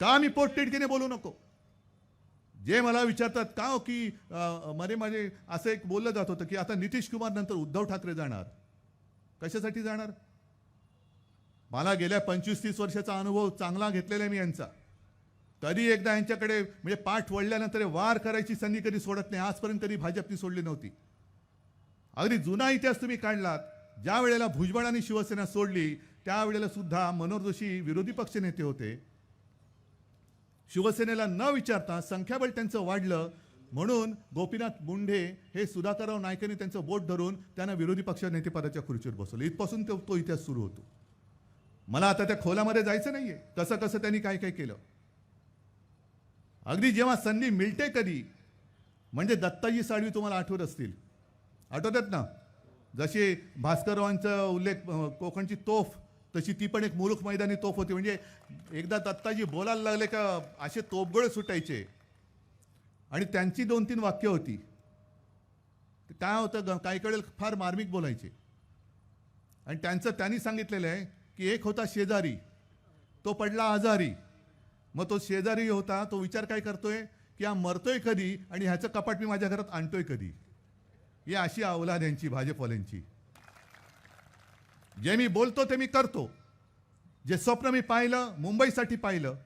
का मी पोटतिडकीने बोलू नको. जे मला विचारतात का हो की मध्ये माझे असं एक बोललं जात होतं की आता नितीश कुमार नंतर उद्धव ठाकरे जाणार. कशासाठी जाणार? मला गेल्या पंचवीस तीस वर्षाचा अनुभव चांगला घेतलेला आहे मी यांचा. कधी एकदा यांच्याकडे म्हणजे पाठ वळल्यानंतर वार करायची संधी कधी सोडत नाही आजपर्यंत कधी भाजपनी सोडली नव्हती. अगदी जुना इतिहास तुम्ही काढलात. ज्या वेळेला भुजबळांनी शिवसेना सोडली त्यावेळेला सुद्धा मनोहर जोशी विरोधी पक्षनेते होते. शिवसेनेला न विचारता संख्याबळ त्यांचं वाढलं म्हणून गोपीनाथ मुंढे हे सुधाकरराव नायकांनी त्यांचं बोट धरून त्यांना विरोधी पक्ष नेतेपदाच्या खुर्चीवर बसवलं. इथपासून तो तो इतिहास सुरू होतो. मला आता त्या खोलामध्ये जायचं नाहीये. कसं कसं त्यांनी काय काय केलं? अगदी जेव्हा संधी मिळते कधी म्हणजे दत्ताजी साळवी तुम्हाला आठवत असतील. आठवतात ना? जसे भास्कररावांचा उल्लेख कोकणची तोफ तशी ती पण एक मुलुख मैदानी तोफ होती. म्हणजे एकदा दत्ताजी बोलायला लागले का असे तोफगोळे सुटायचे. आणि त्यांची दोन तीन वाक्य होती. काय होतं ग- काही वेळेला फार मार्मिक बोलायचे. आणि त्यांचं त्यांनी सांगितलेलं आहे की एक होता शेजारी तो पडला आजारी. मग तो शेजारी होता तो विचार काय करतोय? की हा मरतोय कधी आणि ह्याचं कपाट मी माझ्या घरात आणतोय कधी? ही अशी अवलाद यांची भाजपवाल्यांची. जे मी बोलतो ते मी करतो. जे स्वप्न मी पाहिलं मुंबईसाठी पाहिलं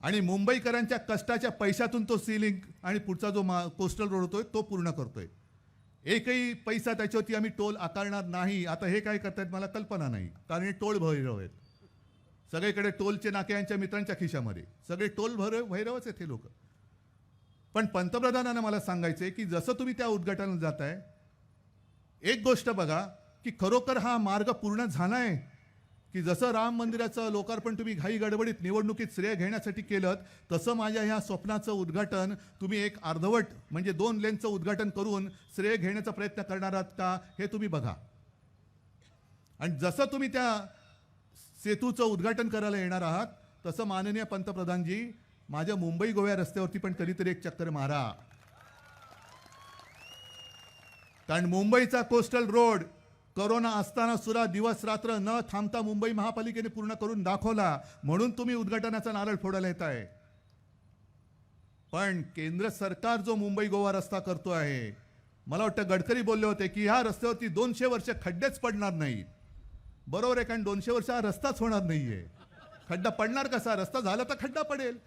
आणि मुंबईकरांच्या कष्टाच्या पैशातून तो सिलिंग आणि पुढचा जो मा कोस्टल रोड होतोय तो पूर्ण करतोय. एकही पैसा त्याच्यावरती आम्ही टोल आकारणार नाही. आता हे काय करतायत मला कल्पना नाही. कारण हे टोल भैरव आहेत. सगळीकडे टोलचे नाके यांच्या मित्रांच्या खिशामध्ये. सगळे टोल भैरव भैरवच आहेत हे लोक. पण पंतप्रधानांना मला सांगायचं आहे की जसं तुम्ही त्या उद्घाटनाला जाताय एक गोष्ट बघा की खरोखर हा मार्ग पूर्ण झाला आहे की जसं राम मंदिराचं लोकार्पण तुम्ही घाई गडबडीत निवडणुकीत श्रेय घेण्यासाठी केलं तसं माझ्या ह्या स्वप्नाचं उद्घाटन तुम्ही एक अर्धवट म्हणजे दोन लेनचं उद्घाटन करून श्रेय घेण्याचा प्रयत्न करणार आहात का हे तुम्ही बघा. आणि जसं तुम्ही त्या सेतूचं उद्घाटन करायला येणार आहात तसं माननीय पंतप्रधानजी माझ्या मुंबई गोव्या रस्त्यावरती पण कधीतरी एक चक्कर मारा. कारण मुंबईचा कोस्टल रोड करोना असताना सुद्धा दिवस रात्र न थांबता मुंबई महापालिकेने पूर्ण करून दाखवला. म्हणून तुम्ही उद्घाटनाचा नारळ फोडायला येत आहे. पण केंद्र सरकार जो मुंबई गोवा रस्ता करतो आहे मला वाटतं गडकरी बोलले होते की ह्या रस्त्यावरती दोनशे वर्ष खड्डेच पडणार नाहीत. बरोबर आहे कारण दोनशे वर्ष हा रस्ताच होणार नाहीये. खड्डा पडणार कसा? रस्ता झाला तर खड्डा पडेल.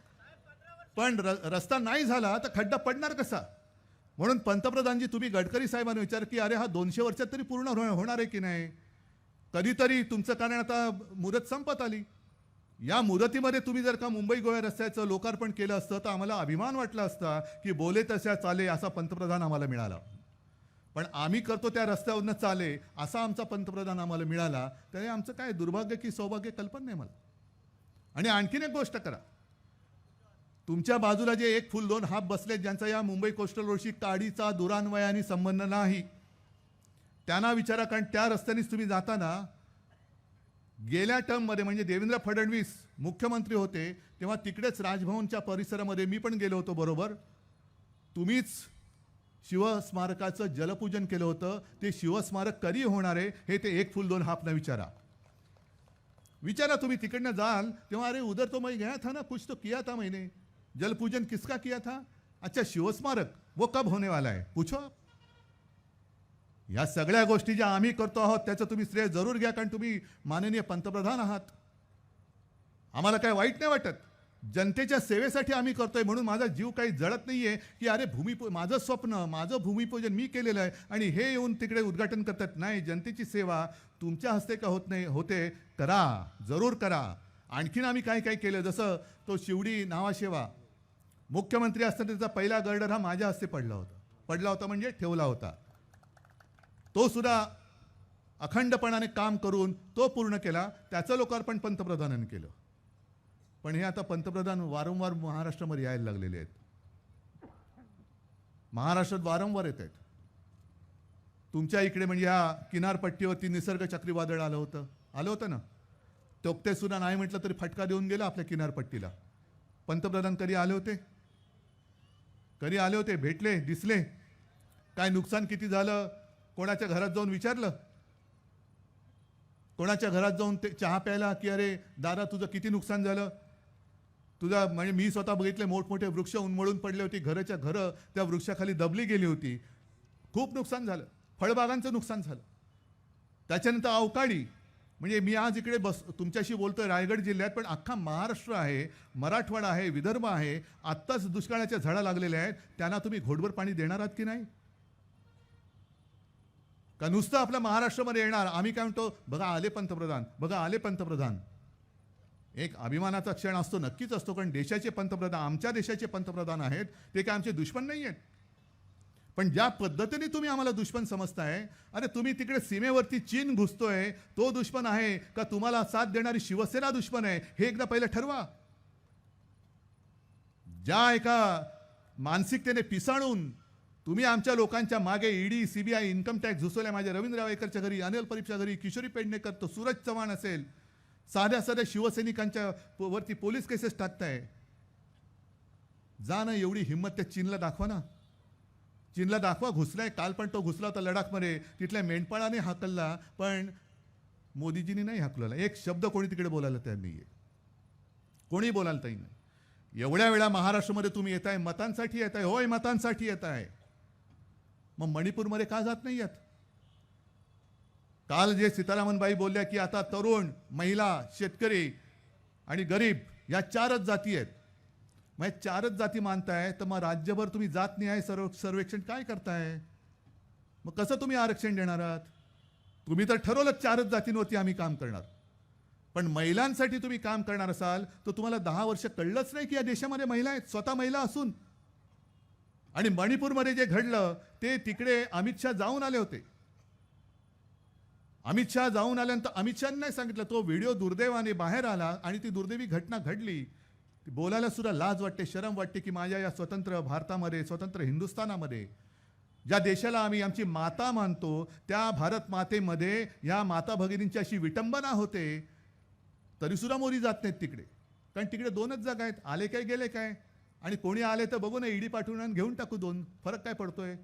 पण र- रस्ता नाही झाला तर खड्डा पडणार कसा? म्हणून पंतप्रधानजी तुम्ही गडकरी साहेबांना विचार की अरे हा दोनशे वर्षात तरी पूर्ण हो- होणार आहे की नाही? कधीतरी तुमचं कारण आता मुदत संपत आली. या मुदतीमध्ये तुम्ही जर का मुंबई गोव्या रस्त्याचं लोकार्पण केलं असतं तर आम्हाला अभिमान वाटला असता की बोले तशा चाले असा पंतप्रधान आम्हाला मिळाला. पण आम्ही करतो त्या रस्त्यावरनं चाले असा आमचा पंतप्रधान आम्हाला मिळाला त्याने आमचं काय दुर्भाग्य की सौभाग्य कल्पना नाही मला. आणि आणखीन एक गोष्ट करा. तुमच्या बाजूला जे एक फुल दोन हाफ बसले ज्यांचा या मुंबई कोस्टल रोडशी काडीचा दुरान्वयाने संबंध नाही. त्यांना विचारा कारण त्या रस्त्यानेच तुम्ही जाताना गेल्या टर्ममध्ये म्हणजे देवेंद्र फडणवीस मुख्यमंत्री होते तेव्हा तिकडेच राजभवनच्या परिसरामध्ये मी पण गेलो होतो बरोबर? तुम्हीच शिवस्मारकाचं जलपूजन केलं होतं. ते शिवस्मारक कधी होणार आहे हे ते एक फुल दोन हापना विचारा. विचारा तुम्ही तिकडनं जाल तेव्हा अरे उधर तो मैं गया था ना कुछ तो किया था मैंने. जल पूजन किसका किया था? अच्छा शिवस्मारक वो कब होने वाला है? पूछो आप। या सगळ्या गोष्टी ज्या आम्ही करतो आहोत त्याचं तुम्ही श्रेय जरूर घ्या कारण तुम्ही माननीय पंतप्रधान आहात. आम्हाला काय वाईट नाही वाटत? जनतेच्या सेवेसाठी आम्ही करतोय म्हणून माझा जीव काही जळत नाहीये की अरे भूमिपू माझं स्वप्न माझं भूमिपूजन मी केलेलं आहे आणि हे येऊन तिकडे उद्घाटन करतात. नाही जनतेची सेवा तुमच्या हस्ते का होत नाही होते करा जरूर करा. आणखीन आम्ही काय काय केलं जसं तो शिवडी नावाशेवा. मुख्यमंत्री असताना त्याचा पहिला गर्डर हा माझ्या हस्ते पडला होता. पडला होता म्हणजे ठेवला होता. तो सुद्धा अखंडपणाने काम करून तो पूर्ण केला. त्याचं लोकार्पण पंतप्रधानांनी केलं. पण हे आता पंतप्रधान वारंवार महाराष्ट्रामध्ये यायला लागलेले आहेत. महाराष्ट्रात वारंवार येत आहेत. तुमच्या इकडे म्हणजे ह्या किनारपट्टीवरती निसर्ग चक्रीवादळ आलं होतं. आलं होतं ना? तोक्ते सुद्धा नाही म्हटलं तरी फटका देऊन गेला आपल्या किनारपट्टीला. पंतप्रधान कधी आले होते? घरी आले होते भेटले दिसले. काय नुकसान किती झालं? कोणाच्या घरात जाऊन विचारलं? कोणाच्या घरात जाऊन ते चहा प्यायला की अरे दादा तुझं किती नुकसान झालं? तुझा म्हणजे मी स्वतः बघितले मोठमोठे वृक्ष उन्मळून पडले होते घराच्या घरं त्या वृक्षाखाली दबली गेली होती. खूप नुकसान झालं. फळबागांचं नुकसान झालं. त्याच्यानंतर अवकाळी म्हणजे मी आज इकडे बस तुमच्याशी बोलतोय रायगड जिल्ह्यात पण अख्खा महाराष्ट्र आहे मराठवाडा आहे विदर्भ आहे आत्ताच दुष्काळाच्या झळा लागलेल्या आहेत. त्यांना तुम्ही घोडभर पाणी देणार आहात की नाही? का नुसतं आपल्या महाराष्ट्रामध्ये येणार? आम्ही काय म्हणतो बघा आले पंतप्रधान बघा आले पंतप्रधान. एक अभिमानाचा क्षण असतो नक्कीच असतो कारण देशाचे पंतप्रधान आमच्या देशाचे पंतप्रधान आहेत ते काय आमचे दुश्मन नाही आहेत पण ज्या पद्धतीने तुम्ही आम्हाला दुश्मन समजताय अरे तुम्ही तिकडे सीमेवरती चीन घुसतोय तो दुश्मन आहे का तुम्हाला साथ देणारी शिवसेना दुश्मन आहे हे एकदा पहिलं ठरवा. ज्या एका मानसिकतेने पिसाळून तुम्ही आमच्या लोकांच्या मागे ईडी सीबीआय इन्कम टॅक्स घुसवल्या माझ्या रवींद्र वायकरच्या घरी अनिल परीपच्या घरी किशोरी पेडणेकर तो सूरज चव्हाण असेल साध्या साध्या शिवसैनिकांच्या वरती पोलीस केसेस टाकताय. जा ना एवढी हिंमत त्या चीनला दाखवा ना. चीनला दाखवा घुसलाय. काल पण तो घुसला होता लडाखमध्ये. तिथल्या मेंढपाळाने हाकलला पण मोदीजींनी नाही हाकलला. एक शब्द कोणी तिकडे बोलायला तयार आहे कोणी बोलायला तयार नाही. एवढ्या वेळा महाराष्ट्रामध्ये तुम्ही येत आहे मतांसाठी येत आहे होय मतांसाठी येताय. मग मणिपूरमध्ये का जात नाही आहेत काल जे सीतारामनबाई बोलल्या की आता तरुण महिला शेतकरी आणि गरीब या चारच जाती आहेत. मग चारच जाती मानताय तर मग राज्यभर तुम्ही जात न्याय सर्व सर्वेक्षण काय करताय? मग कसं तुम्ही आरक्षण देणार आहात? तुम्ही तर ठरवलं चारच जातींवरती आम्ही काम करणार. पण महिलांसाठी तुम्ही काम करणार असाल तर तुम्हाला दहा वर्ष कळलंच नाही की या देशामध्ये महिला आहेत स्वतः महिला असून. आणि मणिपूरमध्ये जे घडलं ते तिकडे अमित शहा जाऊन आले होते. अमित शहा जाऊन आल्यानंतर अमित शहाने नाही सांगितलं तो व्हिडिओ दुर्दैवाने बाहेर आला आणि ती दुर्दैवी घटना घडली. बोलायला सुद्धा लाज वाटते शरम वाटते की माझ्या या स्वतंत्र भारतामध्ये स्वतंत्र हिंदुस्थानामध्ये ज्या देशाला आम्ही आमची माता मानतो त्या भारत मातेमध्ये या माता भगिनींची अशी विटंबना होते तरीसुद्धा मोरी जात नाहीत तिकडे. कारण तिकडे दोनच जागा आहेत आले काय गेले काय? आणि कोणी आले तर बघू ना ईडी पाठवून घेऊन टाकू दोन. फरक काय पडतोय?